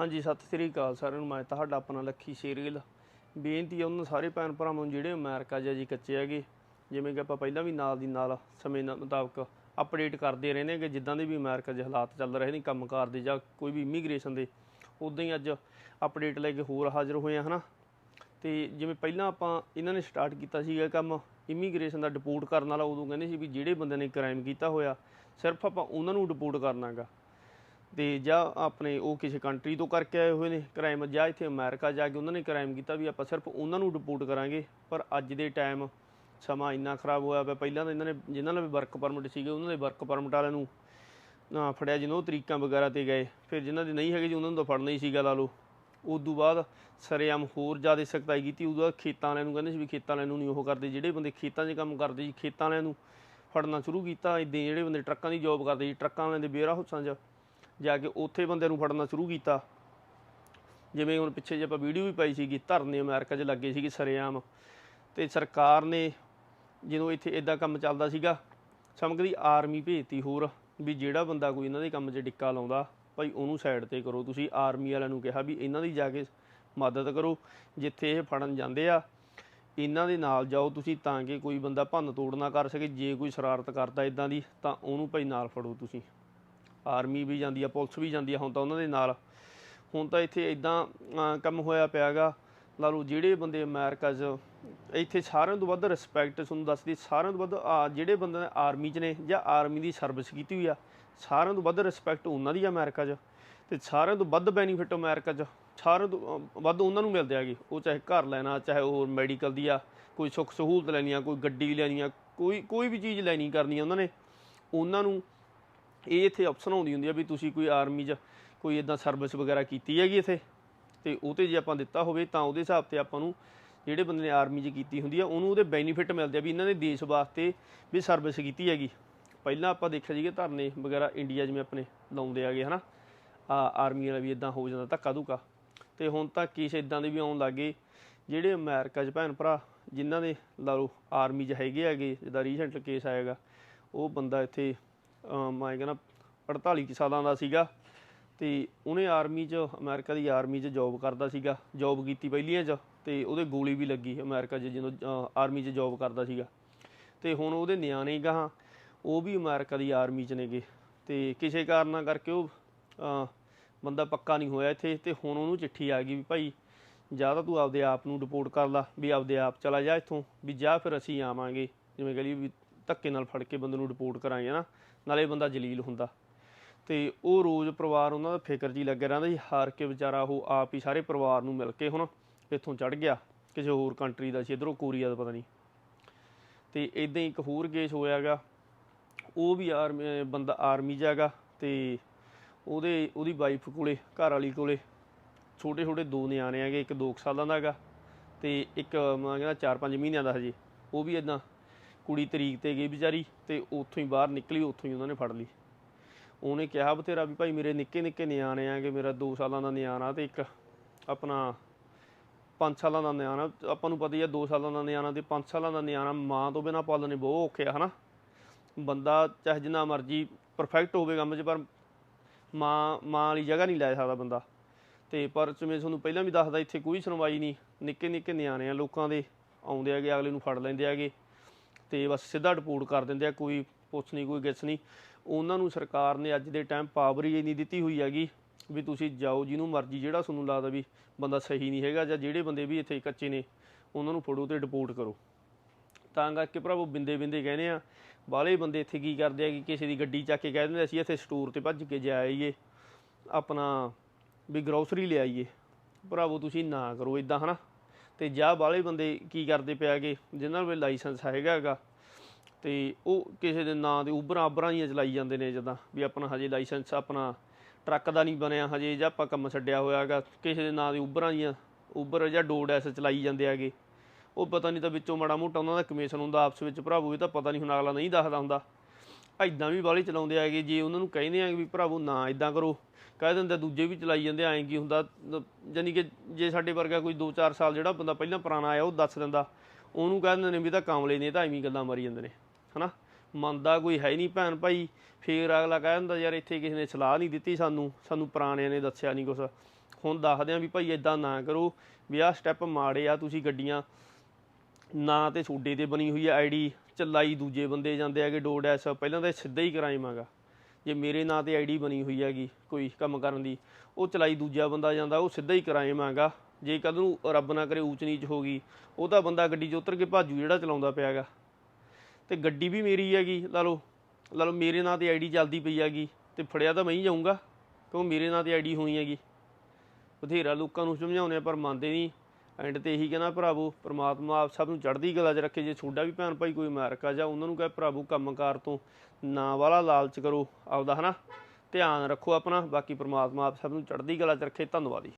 ਹਾਂਜੀ, ਸਤਿ ਸ੍ਰੀ ਅਕਾਲ ਸਾਰਿਆਂ ਨੂੰ। ਮੈਂ ਤੁਹਾਡਾ ਆਪਣਾ ਲੱਖੀ ਸ਼ੇਰਗਿੱਲ ਬੇਨਤੀ ਹੈ ਉਹਨਾਂ ਸਾਰੇ ਭੈਣ ਭਰਾਵਾਂ ਨੂੰ, ਜਿਹੜੇ ਅਮਰੀਕਾ 'ਚ ਜੀ ਕੱਚੇ ਹੈਗੇ, ਜਿਵੇਂ ਕਿ ਆਪਾਂ ਪਹਿਲਾਂ ਵੀ ਨਾਲ ਦੀ ਨਾਲ ਸਮੇਂ ਨਾਲ ਮੁਤਾਬਕ ਅਪਡੇਟ ਕਰਦੇ ਰਹਿੰਦੇ ਹਾਂ ਕਿ ਜਿੱਦਾਂ ਦੇ ਵੀ ਅਮਰੀਕਾ 'ਚ ਹਾਲਾਤ ਚੱਲ ਰਹੇ ਨੇ, ਕੰਮਕਾਰ ਦੇ ਜਾਂ ਕੋਈ ਵੀ ਇਮੀਗ੍ਰੇਸ਼ਨ ਦੇ, ਉਦਾਂ ਹੀ ਅੱਜ ਅਪਡੇਟ ਲੈ ਕੇ ਹੋਰ ਹਾਜ਼ਰ ਹੋਏ ਆ ਹਨਾ? ਤੇ ਜਿਵੇਂ ਪਹਿਲਾਂ ਆਪਾਂ ਇਹਨਾਂ ਨੇ ਸਟਾਰਟ ਕੀਤਾ ਸੀਗਾ ਕੰਮ ਇਮੀਗ੍ਰੇਸ਼ਨ ਦਾ ਡਿਪੋਰਟ ਕਰਨ ਵਾਲਾ, ਉਦੋਂ ਕਹਿੰਦੇ ਸੀ ਵੀ ਜਿਹੜੇ ਬੰਦੇ ਨੇ ਕ੍ਰਾਈਮ ਕੀਤਾ ਹੋਇਆ, ਸਿਰਫ ਆਪਾਂ ਉਹਨਾਂ ਨੂੰ ਡਿਪੋਰਟ ਕਰਨਾਗਾ ਤੇ ਜਾਂ ਆਪਣੇ ਉਹ ਕਿਸੇ ਕੰਟਰੀ ਤੋਂ ਕਰਕੇ ਆਏ ਹੋਏ ਨੇ ਕ੍ਰਾਈਮ ਜਾਂ ਇੱਥੇ ਅਮਰੀਕਾ ਜਾ ਕੇ ਉਹਨਾਂ ਨੇ ਕ੍ਰਾਈਮ ਕੀਤਾ ਵੀ ਆਪਾਂ ਸਿਰਫ ਉਹਨਾਂ ਨੂੰ ਰਿਪੋਰਟ ਕਰਾਂਗੇ, ਪਰ ਅੱਜ ਦੇ ਟਾਈਮ ਸਮਾਂ ਇੰਨਾ ਖਰਾਬ ਹੋਇਆ ਪਿਆ, ਪਹਿਲਾਂ ਤਾਂ ਇਹਨਾਂ ਨੇ, ਜਿਨ੍ਹਾਂ ਨਾਲ ਵੀ ਵਰਕ ਪਰਮਿਟ ਸੀਗੇ, ਉਹਨਾਂ ਦੇ ਵਰਕ ਪਰਮਿਟ ਵਾਲਿਆਂ ਨੂੰ, ਨਾ ਫੜਿਆ ਜਿਹਨੂੰ ਤਰੀਕਾਂ ਵਗੈਰਾ ਤੇ ਗਏ, ਫਿਰ ਜਿਨ੍ਹਾਂ ਦੇ ਨਹੀਂ ਹੈਗੇ ਜੀ ਉਹਨਾਂ ਨੂੰ ਤਾਂ ਫੜਨਾ ਹੀ ਸੀਗਾ ਲਾ ਲਓ। ਉਦੋਂ ਬਾਅਦ ਸਰੇਆਮ ਹੋਰ ਜ਼ਿਆਦਾ ਸਖਤਾਈ ਕੀਤੀ, ਉਦੋਂ ਬਾਅਦ ਖੇਤਾਂ ਵਾਲਿਆਂ ਨੂੰ ਕਹਿੰਦੇ ਸੀ ਵੀ ਖੇਤਾਂ ਵਾਲਿਆਂ ਨੂੰ ਨਹੀਂ ਉਹ ਕਰਦੇ, ਜਿਹੜੇ ਬੰਦੇ ਖੇਤਾਂ 'ਚ ਕੰਮ ਕਰਦੇ ਸੀ, ਖੇਤਾਂ ਵਾਲਿਆਂ ਨੂੰ ਫੜਨਾ ਸ਼ੁਰੂ ਕੀਤਾ ਇਦਾਂ ਜਿਹੜੇ ਬੰਦੇ ਟਰੱਕਾਂ ਦੀ ਜੌਬ ਕਰਦੇ ਸੀ, ਟਰੱਕਾਂ ਵਾਲਿਆਂ ਦੇ ਬੇਰਾ ਹਾਊਸਾਂ 'ਚ। ਜਾ ਕੇ ਉੱਥੇ ਬੰਦਿਆਂ ਨੂੰ ਫੜਨਾ ਸ਼ੁਰੂ ਕੀਤਾ। ਜਿਵੇਂ ਹੁਣ ਪਿੱਛੇ ਜੇ ਆਪਾਂ ਵੀਡੀਓ ਵੀ ਪਾਈ ਸੀਗੀ, ਧਰਨੇ ਅਮਰੀਕਾ 'ਚ ਲੱਗੇ ਸੀਗੇ ਸਰੇਆਮ। ਤੇ ਸਰਕਾਰ ਨੇ ਜਦੋਂ ਇੱਥੇ ਇਦਾਂ ਕੰਮ ਚੱਲਦਾ ਸੀਗਾ ਸਮਗਦੀ ਆਰਮੀ ਭੇਜਤੀ ਹੋਰ ਵੀ ਜਿਹੜਾ ਬੰਦਾ ਕੋਈ ਇਹਨਾਂ ਦੇ ਕੰਮ 'ਚ ਡਿੱਕਾ ਲਾਉਂਦਾ, ਭਾਈ ਉਹਨੂੰ ਸਾਈਡ ਤੇ ਕਰੋ। ਤੁਸੀਂ ਆਰਮੀ ਵਾਲਿਆਂ ਨੂੰ ਕਿਹਾ ਵੀ ਇਹਨਾਂ ਦੀ ਜਾ ਕੇ ਮਦਦ ਕਰੋ, ਜਿੱਥੇ ਇਹ ਫੜਨ ਜਾਂਦੇ ਆ। ਇਹਨਾਂ ਦੇ ਨਾਲ ਜਾਓ ਤੁਸੀਂ ਤਾਂ ਕਿ ਕੋਈ ਬੰਦਾ ਭੰਨ ਤੋੜ ਨਾ ਕਰ ਸਕੇ। ਜੇ ਕੋਈ ਸ਼ਰਾਰਤ ਕਰਦਾ ਇਦਾਂ ਦੀ, ਤਾਂ ਉਹਨੂੰ ਭਾਈ ਨਾਲ ਫੜੋ ਤੁਸੀਂ। ਆਰਮੀ ਵੀ ਜਾਂਦੀ ਆ, ਪੁਲਿਸ ਵੀ ਜਾਂਦੀ ਆ ਹੁਣ ਤਾਂ ਉਹਨਾਂ ਦੇ ਨਾਲ। ਹੁਣ ਤਾਂ ਇੱਥੇ ਇਦਾਂ ਕੰਮ ਹੋਇਆ ਪਿਆਗਾ। ਲਾ ਲਓ ਜਿਹੜੇ ਬੰਦੇ ਅਮਰੀਕਾ 'ਚ, ਇੱਥੇ ਸਾਰਿਆਂ ਤੋਂ ਵੱਧ ਰਿਸਪੈਕਟ ਤੁਹਾਨੂੰ ਦੱਸਦੀ ਸਾਰਿਆਂ ਤੋਂ ਵੱਧ, ਆ, ਜਿਹੜੇ ਬੰਦੇ ਨੇ ਆਰਮੀ 'ਚ ਨੇ ਜਾਂ ਆਰਮੀ ਦੀ ਸਰਵਿਸ ਕੀਤੀ ਹੋਈ ਆ, ਸਾਰਿਆਂ ਤੋਂ ਵੱਧ ਰਿਸਪੈਕਟ ਉਹਨਾਂ ਦੀ ਆ ਅਮਰੀਕਾ 'ਚ। ਤੇ ਸਾਰਿਆਂ ਤੋਂ ਵੱਧ ਬੈਨੀਫਿਟ ਅਮਰੀਕਾ 'ਚ, ਸਾਰਿਆਂ ਤੋਂ ਵੱਧ ਉਹਨਾਂ ਨੂੰ ਮਿਲਦੇ ਆਗੇ ਉਹ ਚਾਹੇ ਘਰ ਲੈਣਾ, ਚਾਹੇ ਹੋਰ ਮੈਡੀਕਲ ਦੀ ਆ, ਕੋਈ ਸੁੱਖ ਸਹੂਲਤ ਲੈਣੀ ਆ, ਕੋਈ ਗੱਡੀ ਲੈਣੀ ਆ, ਕੋਈ ਕੋਈ ਵੀ ਚੀਜ਼ ਲੈਣੀ ਕਰਨੀ ਆ ਉਹਨਾਂ ਨੇ, ਉਹਨਾਂ ਨੂੰ ਇਹ ਇੱਥੇ ਆਪਸ਼ਨ ਆਉਂਦੀ ਹੁੰਦੀ ਆ ਵੀ ਤੁਸੀਂ ਕੋਈ ਆਰਮੀ 'ਚ ਕੋਈ ਇਦਾਂ ਸਰਵਿਸ ਵਗੈਰਾ ਕੀਤੀ ਹੈਗੀ ਇੱਥੇ? ਤੇ ਉਹ ਤੇ ਜੇ ਆਪਾਂ ਦਿੱਤਾ ਹੋਵੇ ਤਾਂ ਉਹਦੇ ਹਿਸਾਬ ਤੇ ਆਪਾਂ ਨੂੰ ਜਿਹੜੇ ਬੰਦੇ ਨੇ ਆਰਮੀ 'ਚ ਕੀਤੀ ਹੁੰਦੀ ਆ, ਉਹਨੂੰ ਉਹਦੇ ਬੈਨੀਫਿਟ ਮਿਲਦੇ ਆ ਵੀ ਇਹਨਾਂ ਨੇ ਦੇਸ਼ ਵਾਸਤੇ ਵੀ ਸਰਵਿਸ ਕੀਤੀ ਹੈਗੀ। ਪਹਿਲਾਂ ਆਪਾਂ ਦੇਖਿਆ ਸੀਗੇ ਧਰਨੇ ਵਗੈਰਾ ਇੰਡੀਆ ਜਿਵੇਂ ਆਪਣੇ ਲਾਉਂਦੇ ਆਗੇ ਹਨਾ? ਆ ਆਰਮੀ ਵਾਲਾ ਵੀ ਇਦਾਂ ਹੋ ਜਾਂਦਾ ਧੱਕਾ ਧੁੱਕਾ ਤੇ ਹੁਣ ਤਾਂ ਕੇਸ ਇਦਾਂ ਦੇ ਵੀ ਆਉਣ ਲੱਗੇ ਜਿਹੜੇ ਅਮਰੀਕਾ 'ਚ ਭੈਣ ਭਰਾ ਜਿਨ੍ਹਾਂ ਦੇ ਲਾ ਲਓ ਆਰਮੀ 'ਚ ਹੈਗੇ ਹੈਗੇ, ਜਿੱਦਾਂ ਰੀਸੈਂਟ ਕੇਸ ਆਏਗਾ, ਉਹ ਬੰਦਾ ਇੱਥੇ ਮੈਂ ਕਹਿੰਦਾ 48 ਕੁ ਸਾਲਾਂ ਦਾ ਸੀਗਾ ਤੇ ਉਹਨੇ ਆਰਮੀ 'ਚ, ਅਮਰੀਕਾ ਦੀ ਆਰਮੀ 'ਚ ਜੌਬ ਕਰਦਾ ਸੀਗਾ ਜੌਬ ਕੀਤੀ ਪਹਿਲੀਆਂ 'ਚ ਤੇ ਉਹਦੇ ਗੋਲੀ ਵੀ ਲੱਗੀ ਅਮਰੀਕਾ 'ਚ ਜਦੋਂ ਆਰਮੀ 'ਚ ਜੌਬ ਕਰਦਾ ਸੀਗਾ। ਤੇ ਹੁਣ ਉਹਦੇ ਨਿਆਣੇ ਗਾਹਾਂ ਉਹ ਵੀ ਅਮਰੀਕਾ ਦੀ ਆਰਮੀ 'ਚ ਨੇਗੇ ਤੇ ਕਿਸੇ ਕਾਰਨਾਂ ਕਰਕੇ ਉਹ ਬੰਦਾ ਪੱਕਾ ਨਹੀਂ ਹੋਇਆ ਇੱਥੇ ਤੇ ਹੁਣ ਉਹਨੂੰ ਚਿੱਠੀ ਆ ਗਈ ਵੀ ਭਾਈ ਜਾਂ ਤਾਂ ਤੂੰ ਆਪਦੇ ਆਪ ਨੂੰ ਰਿਪੋਰਟ ਕਰ ਲਾ, ਵੀ ਆਪਦੇ ਆਪ ਚਲਾ ਜਾ ਇੱਥੋਂ, ਵੀ ਜਾਂ ਫਿਰ ਅਸੀਂ ਆਵਾਂਗੇ। ਜਿਵੇਂ ਕਹ ਲਈ ਵੀ ਧੱਕੇ ਨਾਲ ਫੜ ਕੇ ਬੰਦੇ ਨੂੰ ਰਿਪੋਰਟ ਕਰਾਈ ਹੈ ਨਾ ਨਾਲੇ ਬੰਦਾ ਜਲੀਲ ਹੁੰਦਾ। ਤੇ ਉਹ ਰੋਜ਼ ਪਰਿਵਾਰ ਉਹਨਾਂ ਦਾ ਫਿਕਰ ਜੀ ਲੱਗਿਆ ਰਹਿੰਦਾ ਜੀ, ਹਾਰ ਕੇ ਵਿਚਾਰਾ ਉਹ ਆਪ ਹੀ ਸਾਰੇ ਪਰਿਵਾਰ ਨੂੰ ਮਿਲ ਕੇ ਹੁਣ ਇੱਥੋਂ ਚੜ ਗਿਆ, ਕਿਸੇ ਹੋਰ ਕੰਟਰੀ ਦਾ ਸੀ, ਇਧਰੋਂ ਕੋਰੀਆ ਦਾ ਪਤਾ ਨਹੀਂ। ਤੇ ਇਦਾਂ ਹੀ ਇੱਕ ਹੋਰ ਕੇਸ ਹੋਇਆਗਾ ਉਹ ਵੀ ਆਰਮੀ ਬੰਦਾ ਆਰਮੀ 'ਚ ਹੈਗਾ ਤੇ ਉਹਦੇ, ਉਹਦੀ ਵਾਈਫ ਕੋਲੇ, ਘਰ ਵਾਲੀ ਕੋਲੇ ਛੋਟੇ ਛੋਟੇ ਦੋ ਨਿਆਣੇ ਹੈਗੇ, ਇੱਕ 2 ਸਾਲਾਂ ਦਾ ਹੈਗਾ ਤੇ ਇੱਕ, ਮੈਂ ਕਹਿੰਦਾ 4-5 ਮਹੀਨਿਆਂ ਦਾ ਹਜੇ, ਉਹ ਵੀ ਇਦਾਂ ਕੁੜੀ ਤਰੀਕ ਤੇ ਗਈ ਵਿਚਾਰੀ ਤੇ ਉੱਥੋਂ ਹੀ ਬਾਹਰ ਨਿਕਲੀ, ਉੱਥੋਂ ਹੀ ਉਹਨਾਂ ਨੇ ਫੜ ਲਈ। ਉਹਨੇ ਕਿਹਾ ਬਥੇਰਾ ਵੀ ਭਾਈ ਮੇਰੇ ਨਿੱਕੇ ਨਿੱਕੇ ਨਿਆਣੇ ਆਗੇ ਮੇਰਾ 2 ਸਾਲਾਂ ਦਾ ਨਿਆਣਾ ਤੇ ਇੱਕ ਆਪਣਾ 5 ਸਾਲਾਂ ਦਾ ਨਿਆਣਾ। ਆਪਾਂ ਨੂੰ ਪਤਾ ਹੀ ਆ 2 ਸਾਲਾਂ ਦਾ ਨਿਆਣਾ ਤੇ 5 ਸਾਲਾਂ ਦਾ ਨਿਆਣਾ ਮਾਂ ਤੋਂ ਬਿਨਾ ਪਾਲਣੇ ਬਹੁਤ ਔਖੇ ਆ, ਹਨਾ? ਬੰਦਾ ਚਾਹੇ ਜਿੰਨਾ ਮਰਜ਼ੀ ਪਰਫੈਕਟ ਹੋਵੇ ਕੰਮ 'ਚ, ਪਰ ਮਾਂ ਮਾਂ ਵਾਲੀ ਜਗ੍ਹਾ ਨਹੀਂ ਲੈ ਸਕਦਾ ਬੰਦਾ। ਤੇ ਪਰ ਜਿਵੇਂ ਤੁਹਾਨੂੰ ਪਹਿਲਾਂ ਵੀ ਦੱਸਦਾ, ਇੱਥੇ ਕੋਈ ਸੁਣਵਾਈ ਨਹੀਂ। ਨਿੱਕੇ ਨਿੱਕੇ ਨਿਆਣੇ ਆ ਲੋਕਾਂ ਦੇ। ਆਉਂਦੇ ਆਗੇ ਅਗਲੇ ਨੂੰ ਫੜ ਲੈਂਦੇ ਆਗੇ ਤੇ ਬਸ ਸਿੱਧਾ ਰਿਪੋਰਟ ਕਰ ਦਿੰਦੇ ਆ, ਕੋਈ ਪੁੱਛ ਨਹੀਂ, ਕੋਈ ਗਿੱਛ ਨਹੀਂ। ਉਹਨਾਂ ਨੂੰ ਸਰਕਾਰ ਨੇ ਅੱਜ ਦੇ ਟਾਈਮ ਪਾਵਰ ਹੀ ਨਹੀਂ ਦਿੱਤੀ ਹੋਈ ਹੈਗੀ ਵੀ ਤੁਸੀਂ ਜਾਓ, ਜਿਹਨੂੰ ਮਰਜ਼ੀ ਜਿਹੜਾ ਤੁਹਾਨੂੰ ਲੱਗਦਾ ਵੀ ਬੰਦਾ ਸਹੀ ਨਹੀਂ ਹੈਗਾ ਜਾਂ ਜਿਹੜੇ ਬੰਦੇ ਵੀ ਇੱਥੇ ਕੱਚੇ ਨੇ, ਉਹਨਾਂ ਨੂੰ ਫੜੋ ਤੇ ਰਿਪੋਰਟ ਕਰੋ। ਤਾਂ ਕਰਕੇ ਭਰਾਵੋ, ਬਿੰਦੇ ਬਿੰਦੇ ਕਹਿੰਦੇ ਆ, ਬਾਹਲੇ ਬੰਦੇ ਇੱਥੇ ਕੀ ਕਰਦੇ ਆ ਕਿ ਕਿਸੇ ਦੀ ਗੱਡੀ ਚੱਕ ਕੇ ਕਹਿ ਦਿੰਦੇ ਅਸੀਂ ਇੱਥੇ ਸਟੋਰ ਤੇ ਭੱਜ ਕੇ ਜਾ ਆਈਏ, ਆਪਣਾ ਵੀ ਗਰੋਸਰੀ ਲਿਆਈਏ ਭਰਾਵੋ, ਤੁਸੀਂ ਨਾ ਕਰੋ ਇਦਾਂ ਹਨਾ? ਤੇ ਜਾਂ ਬਾਹਲੇ ਬੰਦੇ ਕੀ ਕਰਦੇ ਪਿਆਗੇ ਜਿਨ੍ਹਾਂ ਕੋਲ ਲਾਇਸੈਂਸ ਹੈਗਾ ਹੈਗਾ, ਤੇ ਉਹ ਕਿਸੇ ਦੇ ਨਾਂ ਦੇ ਉਬਰਾਂ ਆਬਰਾਂ ਹੀ ਚਲਾਈ ਜਾਂਦੇ ਨੇ ਜਦਾਂ ਵੀ ਆਪਣਾ ਹਜੇ ਲਾਇਸੈਂਸ ਆਪਣਾ ਟਰੱਕ ਦਾ ਨਹੀਂ ਬਣਿਆ, ਹਜੇ ਜਾਂ ਆਪਾਂ ਕੰਮ ਛੱਡਿਆ ਹੋਇਆ ਹੈਗਾ, ਕਿਸੇ ਦੇ ਨਾਂ ਦੇ ਉਬਰਾਂ ਦੀਆਂ ਉਬਰ ਜਾਂ ਡੋਡ ਐਸ ਚਲਾਈ ਜਾਂਦੇ ਹੈਗੇ। ਉਹ ਪਤਾ ਨਹੀਂ ਤਾਂ ਵਿੱਚੋਂ ਮਾੜਾ ਮੋਟਾ ਉਹਨਾਂ ਦਾ ਕਮਿਸ਼ਨ ਹੁੰਦਾ, ਆਪਸ ਵਿੱਚ ਭਰਾਵੋ ਇਹ ਤਾਂ ਪਤਾ ਨਹੀਂ ਹੁਣ ਅਗਲਾ ਨਹੀਂ ਦੱਸਦਾ ਹੁੰਦਾ। ਐਦਾਂ ਵੀ ਵਾਲੇ ਚਲਾਉਂਦੇ ਹੈਗੇ ਜੇ ਉਹਨਾਂ ਨੂੰ ਕਹਿੰਦੇ ਆ ਵੀ ਭਰਾਵੋ ਨਾ ਇਦਾਂ ਕਰੋ, ਕਹਿ ਦਿੰਦੇ ਦੂਜੇ ਵੀ ਚਲਾਈ ਜਾਂਦੇ ਐਂ ਕੀ ਹੁੰਦਾ ਯਾਨੀ ਕਿ ਜੇ ਸਾਡੇ ਵਰਗਾ ਕੋਈ 2-4 ਸਾਲ ਜਿਹੜਾ ਬੰਦਾ ਪਹਿਲਾਂ ਪੁਰਾਣਾ ਆਇਆ ਉਹ ਦੱਸ ਦਿੰਦਾ, ਉਹਨੂੰ ਕਹਿ ਦਿੰਦੇ ਨੇ ਵੀ ਤਾਂ ਕਾਮਲੇ ਨੇ ਤਾਂ ਐਵੇਂ ਗੱਲਾਂ ਮਾਰੀ ਜਾਂਦੇ ਨੇ, ਹਨਾ? ਮੰਨਦਾ ਕੋਈ ਹੈ ਨਹੀਂ ਭੈਣ ਭਾਈ, ਫੇਰ ਅਗਲਾ ਕਹਿ ਦਿੰਦਾ ਯਾਰ ਇੱਥੇ ਕਿਸੇ ਨੇ ਸਲਾਹ ਨਹੀਂ ਦਿੱਤੀ ਸਾਨੂੰ ਸਾਨੂੰ ਪੁਰਾਣਿਆਂ ਨੇ ਦੱਸਿਆ ਨਹੀਂ ਕੁਛ। ਹੁਣ ਦੱਸਦੇ ਆ ਵੀ ਭਾਈ ਇਦਾਂ ਨਾ ਕਰੋ, ਵੀ ਆਹ ਸਟੈਪ ਮਾੜੇ ਆ, ਤੁਸੀਂ ਗੱਡੀਆਂ ਨਾ ਤੇ ਛੋਡੇ ਤੇ ਬਣੀ ਹੋਈ ਹੈ ਆਈਡੀ ਚੱਲਾਈ ਦੂਜੇ ਬੰਦੇ ਜਾਂਦੇ ਹੈਗੇ ਡੋ ਡੈਸ਼, ਪਹਿਲਾਂ ਤਾਂ ਸਿੱਧਾ ਹੀ ਕਰਾਈਮਾਂਗਾ ਜੇ ਮੇਰੇ ਨਾਂ ਤੇ ਆਈਡੀ ਬਣੀ ਹੋਈ ਹੈਗੀ, ਕੋਈ ਕੰਮ ਕਰਨ ਦੀ, ਉਹ ਚਲਾਈ ਦੂਜਾ ਬੰਦਾ ਜਾਂਦਾ, ਉਹ ਸਿੱਧਾ ਹੀ ਕਰਾਈਮਾਂਗਾ ਜੇ ਕਦ ਨੂੰ ਰੱਬ ਨਾ ਕਰੇ ਊਚ ਨੀਚ ਹੋ ਗਈ, ਉਹ ਤਾਂ ਬੰਦਾ ਗੱਡੀ 'ਚ ਉਤਰ ਕੇ ਭਾਜੂ ਜਿਹੜਾ ਚਲਾਉਂਦਾ ਪਿਆ ਹੈਗਾ। ਤੇ ਗੱਡੀ ਵੀ ਮੇਰੀ ਹੈਗੀ, ਲਾ ਲਓ ਲਾ ਲਓ ਮੇਰੇ ਨਾਂ ਤੇ ਆਈਡੀ ਚੱਲਦੀ ਪਈ ਹੈਗੀ, ਤੇ ਫੜਿਆ ਤਾਂ ਮੈਂ ਹੀ ਜਾਊਂਗਾ, ਕਿਉਂ ਮੇਰੇ ਨਾਂ ਤੇ ਆਈਡੀ ਹੋਈ ਹੈਗੀ। ਬਥੇਰਾ ਲੋਕਾਂ ਨੂੰ ਸਮਝਾਉਂਦੇ ਆ, ਪਰ ਮੰਨਦੇ ਨਹੀਂ। ਐਂਡ ਤੇ ਇਹੀ ਕਹਿੰਦਾ ਭਰਾਵੋ, ਪ੍ਰਮਾਤਮਾ ਆਪ ਸਭ ਨੂੰ ਚੜ੍ਹਦੀ ਕਲਾ 'ਚ ਰੱਖੇ। ਜੇ ਛੋਡਾ ਵੀ ਭੈਣ ਭਾਈ ਕੋਈ ਅਮਰੀਕਾ ਜਾਂ ਉਹਨਾਂ ਨੂੰ ਕਹੇ, ਭਰਾਵੋ, ਕੰਮਕਾਰ ਤੋਂ ਨਾ ਵਾਲਾ ਲਾਲਚ ਕਰੋ। ਆਪਦਾ ਹਨਾ ਧਿਆਨ ਰੱਖੋ ਆਪਣਾ। ਬਾਕੀ ਪ੍ਰਮਾਤਮਾ ਆਪ ਸਭ ਨੂੰ ਚੜ੍ਹਦੀ ਕਲਾ 'ਚ ਰੱਖੇ। ਧੰਨਵਾਦ ਜੀ।